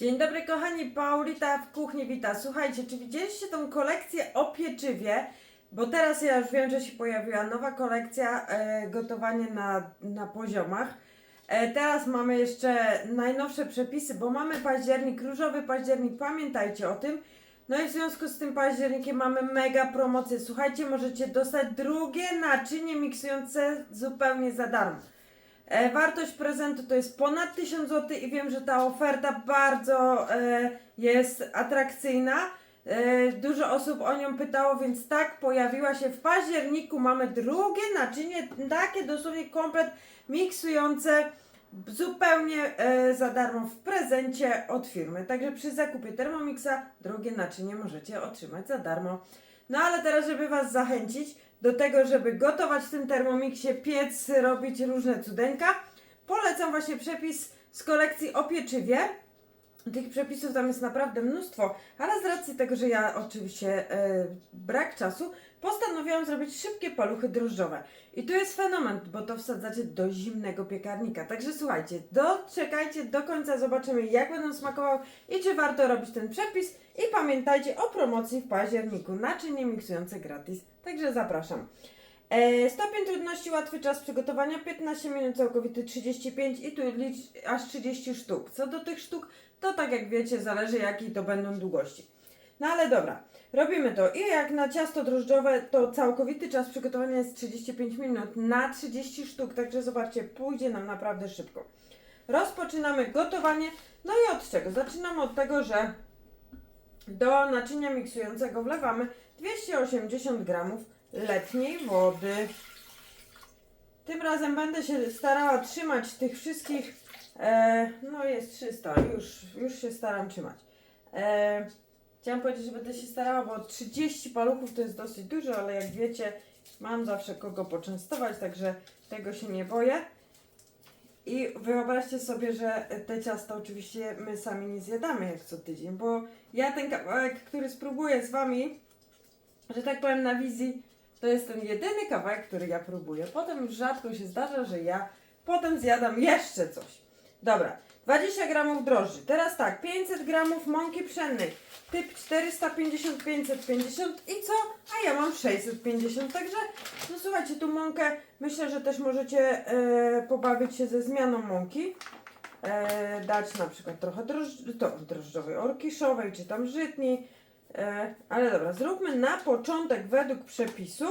Dzień dobry kochani, Paulita w kuchni wita. Słuchajcie, czy widzieliście tą kolekcję o pieczywie? Bo teraz ja już wiem, że się pojawiła nowa kolekcja e, gotowanie na, na poziomach. E, teraz mamy jeszcze najnowsze przepisy, bo mamy październik, różowy październik, pamiętajcie o tym. No i w związku z tym październikiem mamy mega promocję. Słuchajcie, możecie dostać drugie naczynie miksujące zupełnie za darmo. E, wartość prezentu to jest ponad 1000 zł i wiem, że ta oferta bardzo e, jest atrakcyjna. E, dużo osób o nią pytało, więc tak, pojawiła się w październiku. Mamy drugie naczynie, takie dosłownie komplet miksujące zupełnie za darmo w prezencie od firmy. Także przy zakupie Thermomixa drugie naczynie możecie otrzymać za darmo. No ale teraz, żeby Was zachęcić do tego, żeby gotować w tym Thermomixie, piec, robić różne cudeńka, polecam właśnie przepis z kolekcji o pieczywie. Tych przepisów tam jest naprawdę mnóstwo, ale z racji tego, że ja oczywiście e, brak czasu, postanowiłam zrobić szybkie paluchy drożdżowe. I tu jest fenomen, bo to wsadzacie do zimnego piekarnika. Także słuchajcie, doczekajcie do końca, zobaczymy jak będą smakowały i czy warto robić ten przepis. I pamiętajcie o promocji w październiku, naczynie miksujące gratis. Także zapraszam. E, stopień trudności, łatwy czas przygotowania 15 minut, całkowity 35 i tu licz aż 30 sztuk. Co do tych sztuk, to tak jak wiecie, zależy jakiej to będą długości. No ale dobra, robimy to. I jak na ciasto drożdżowe, to całkowity czas przygotowania jest 35 minut na 30 sztuk, także zobaczcie, pójdzie nam naprawdę szybko. Rozpoczynamy gotowanie. No i od czego? Zaczynamy od tego, że do naczynia miksującego wlewamy 280 gramów letniej wody. Tym razem będę się starała trzymać tych wszystkich. E, no jest 300, już, już się staram trzymać. E, chciałam powiedzieć, że będę się starała, bo 30 paluchów to jest dosyć dużo, ale jak wiecie, mam zawsze kogo poczęstować, także tego się nie boję. I wyobraźcie sobie, że te ciasta oczywiście my sami nie zjadamy jak co tydzień, bo ja ten kawałek, który spróbuję z Wami, że tak powiem na wizji, to jest ten jedyny kawałek, który ja próbuję. Potem rzadko się zdarza, że ja potem zjadam jeszcze coś. Dobra, 20 gramów drożdży. Teraz tak, 500 gramów mąki pszennej. Typ 450, 550 i co? A ja mam 650, także no słuchajcie, tu mąkę myślę, że też możecie e, pobawić się ze zmianą mąki. E, dać na przykład trochę drożdż, to, drożdżowej, orkiszowej, czy tam żytniej. E, ale dobra, zróbmy na początek według przepisu,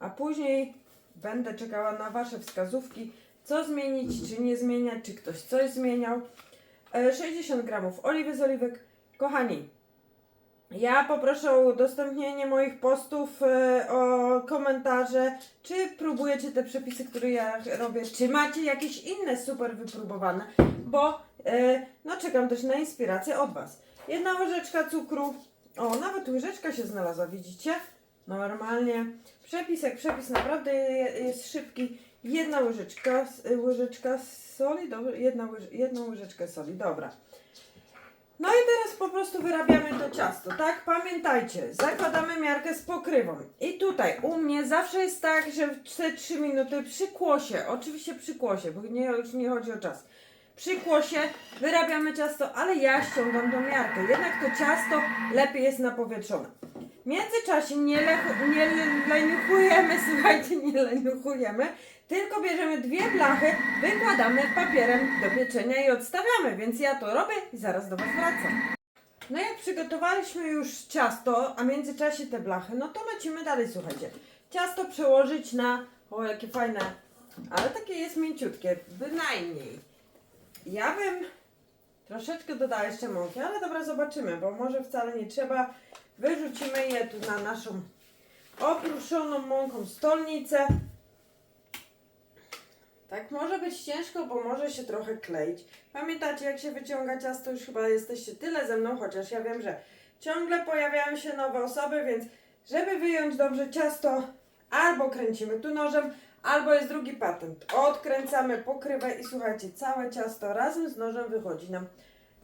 a później będę czekała na Wasze wskazówki, co zmienić, czy nie zmieniać, czy ktoś coś zmieniał. E, 60 gramów oliwy z oliwek. Kochani, ja poproszę o udostępnienie moich postów, e, o komentarze, czy próbujecie te przepisy, które ja robię, czy macie jakieś inne super wypróbowane, bo e, no czekam też na inspirację od Was. Jedna łyżeczka cukru, o nawet łyżeczka się znalazła, widzicie? Normalnie. Przepis jak przepis, naprawdę je- jest szybki. Jedna łyżeczka, łyżeczka soli, dobra, jedna, łyż, jedną łyżeczkę soli, dobra. No i teraz po prostu wyrabiamy to ciasto, tak? Pamiętajcie, zakładamy miarkę z pokrywą. I tutaj u mnie zawsze jest tak, że te 3 minuty przy kłosie, oczywiście przy kłosie, bo nie, już nie chodzi o czas. Przy kłosie wyrabiamy ciasto, ale ja ściągam tą miarkę. Jednak to ciasto lepiej jest napowietrzone. W międzyczasie nie, lechu, nie le- leniuchujemy, słuchajcie, nie leniuchujemy, tylko bierzemy dwie blachy, wykładamy papierem do pieczenia i odstawiamy, więc ja to robię i zaraz do Was wracam. No jak przygotowaliśmy już ciasto, a w międzyczasie te blachy, no to lecimy dalej, słuchajcie. Ciasto przełożyć na, o jakie fajne, ale takie jest mięciutkie, bynajmniej. Ja bym troszeczkę dodała jeszcze mąki, ale dobra, zobaczymy, bo może wcale nie trzeba. Wyrzucimy je tu na naszą okruszoną mąką stolnicę. Tak może być ciężko, bo może się trochę kleić. Pamiętacie, jak się wyciąga ciasto, już chyba jesteście tyle ze mną, chociaż ja wiem, że ciągle pojawiają się nowe osoby, więc żeby wyjąć dobrze ciasto, albo kręcimy tu nożem, albo jest drugi patent. Odkręcamy pokrywę i słuchajcie, całe ciasto razem z nożem wychodzi nam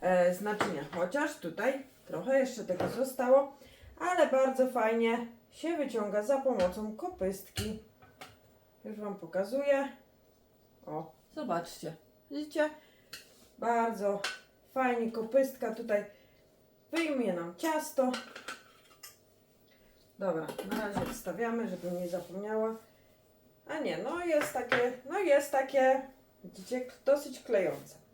e, z naczynia. Chociaż tutaj trochę jeszcze tego zostało, ale bardzo fajnie się wyciąga za pomocą kopystki. Już Wam pokazuję. O, zobaczcie. Widzicie? Bardzo fajnie kopystka tutaj wyjmie nam ciasto. Dobra, na razie wstawiamy, żeby nie zapomniała. A nie, no jest takie, no jest takie, widzicie, dosyć klejące.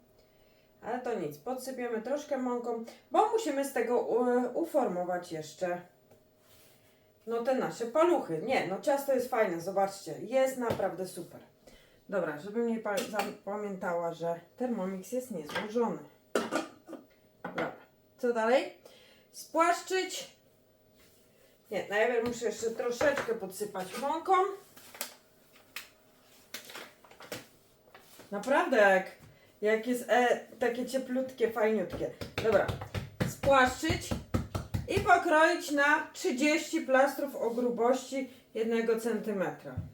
Ale to nic, podsypiemy troszkę mąką, bo musimy z tego u- uformować jeszcze no te nasze paluchy. Nie, no ciasto jest fajne, zobaczcie, jest naprawdę super. Dobra, żebym nie pa- zapamiętała, że Thermomix jest niezłożony. Dobra, co dalej? Spłaszczyć. Nie, najpierw muszę jeszcze troszeczkę podsypać mąką. Naprawdę jak, jak jest e, takie cieplutkie, fajniutkie. Dobra, spłaszczyć i pokroić na 30 plastrów o grubości 1 cm.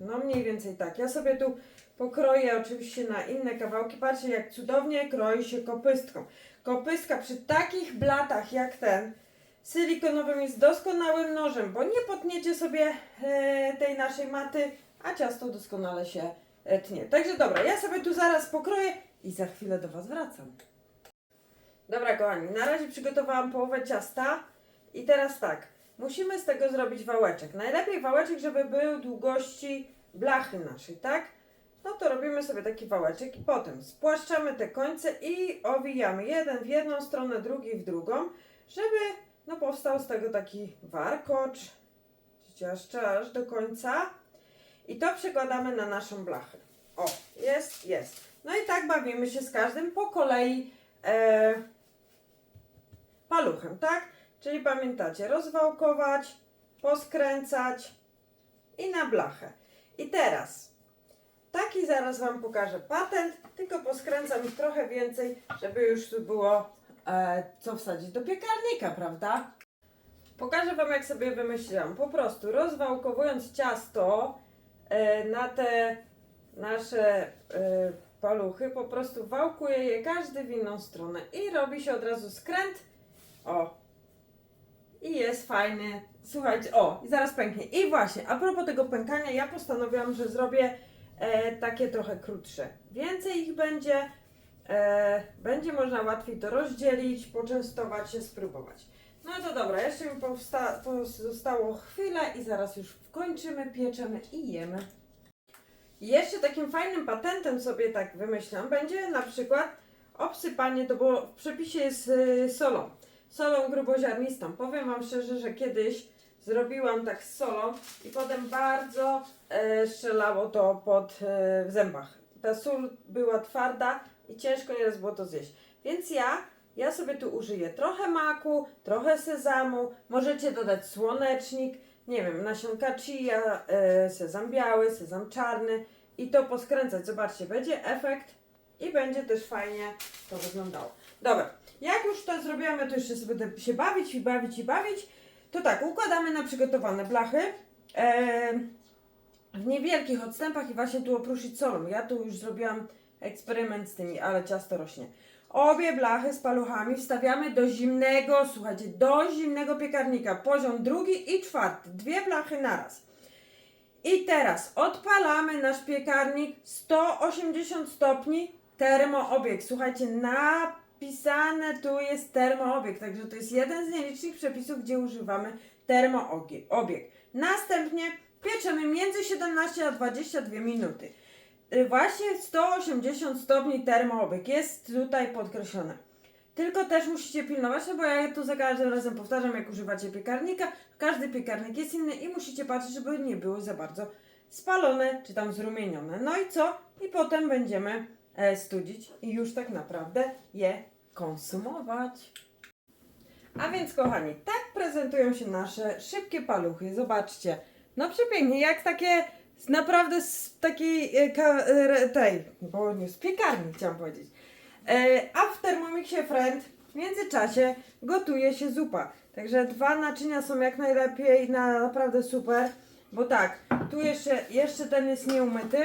No mniej więcej tak. Ja sobie tu pokroję oczywiście na inne kawałki. Patrzcie jak cudownie kroi się kopystką. Kopystka przy takich blatach jak ten silikonowym jest doskonałym nożem, bo nie potniecie sobie e, tej naszej maty, a ciasto doskonale się e, tnie. Także dobra, ja sobie tu zaraz pokroję i za chwilę do Was wracam. Dobra kochani, na razie przygotowałam połowę ciasta i teraz tak, musimy z tego zrobić wałeczek. Najlepiej wałeczek, żeby był długości blachy naszej, tak? No to robimy sobie taki wałeczek i potem spłaszczamy te końce i owijamy jeden w jedną stronę, drugi w drugą, żeby no powstał z tego taki warkocz, aż, aż do końca i to przekładamy na naszą blachę. O, jest, jest. No i tak bawimy się z każdym po kolei e, paluchem, tak? Czyli pamiętacie, rozwałkować, poskręcać i na blachę. I teraz taki zaraz Wam pokażę patent, tylko poskręcam ich trochę więcej, żeby już tu było e, co wsadzić do piekarnika, prawda? Pokażę Wam jak sobie wymyśliłam. Po prostu rozwałkowując ciasto e, na te nasze e, paluchy, po prostu wałkuję je każdy w inną stronę i robi się od razu skręt. O, i jest fajny. Słuchajcie, o, i zaraz pęknie. I właśnie, a propos tego pękania, ja postanowiłam, że zrobię e, takie trochę krótsze. Więcej ich będzie, e, będzie można łatwiej to rozdzielić, poczęstować się, spróbować. No to dobra, jeszcze mi powsta- pozostało chwilę i zaraz już kończymy, pieczemy i jemy. Jeszcze takim fajnym patentem sobie tak wymyślam, będzie na przykład obsypanie, to bo w przepisie jest y, solą solą gruboziarnistą. Powiem Wam szczerze, że kiedyś zrobiłam tak z solą i potem bardzo e, strzelało to pod, e, w zębach. Ta sól była twarda i ciężko nieraz było to zjeść. Więc ja, ja sobie tu użyję trochę maku, trochę sezamu, możecie dodać słonecznik, nie wiem, nasionka chia, e, sezam biały, sezam czarny i to poskręcać. Zobaczcie, będzie efekt i będzie też fajnie to wyglądało. Dobra, jak już to zrobimy, to jeszcze sobie będę się bawić i bawić i bawić. To tak, układamy na przygotowane blachy em, w niewielkich odstępach i właśnie tu opruszyć solą. Ja tu już zrobiłam eksperyment z tymi, ale ciasto rośnie. Obie blachy z paluchami wstawiamy do zimnego, słuchajcie, do zimnego piekarnika. Poziom drugi i czwarty. Dwie blachy naraz. I teraz odpalamy nasz piekarnik 180 stopni termoobieg. Słuchajcie, napisane tu jest termoobieg, także to jest jeden z nielicznych przepisów, gdzie używamy termoobieg. Następnie pieczemy między 17 a 22 minuty. Y, Właśnie 180 stopni termoobieg jest tutaj podkreślone. Tylko też musicie pilnować, no bo ja tu za każdym razem powtarzam, jak używacie piekarnika, każdy piekarnik jest inny i musicie patrzeć, żeby nie były za bardzo spalone czy tam zrumienione. No i co? I potem będziemy e, studzić i już tak naprawdę je konsumować. A więc kochani, tak prezentują się nasze szybkie paluchy. Zobaczcie. No przepięknie, jak takie z naprawdę z takiej e, e, tej, bo nie z piekarni chciałam powiedzieć. E, a w Thermomixie Friend w międzyczasie gotuje się zupa. Także dwa naczynia są jak najlepiej, na, naprawdę super. Bo tak, tu jeszcze, jeszcze ten jest nieumyty,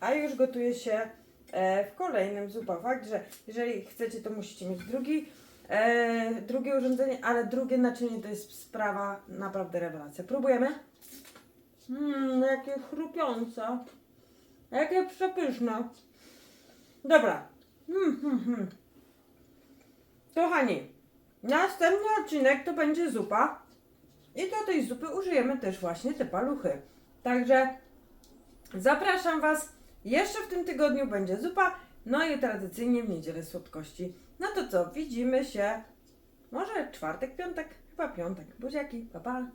a już gotuje się e, w kolejnym zupa. Fakt, że jeżeli chcecie, to musicie mieć drugi, e, drugie urządzenie, ale drugie naczynie to jest sprawa naprawdę rewelacja. Próbujemy? Mmm, jakie chrupiące. Jakie przepyszne. Dobra. Hmm, hmm. Kochani, następny odcinek to będzie zupa. I do tej zupy użyjemy też właśnie te paluchy. Także zapraszam Was. Jeszcze w tym tygodniu będzie zupa. No i tradycyjnie w niedzielę słodkości. No to co, widzimy się może czwartek, piątek, chyba piątek. Buziaki, pa pa.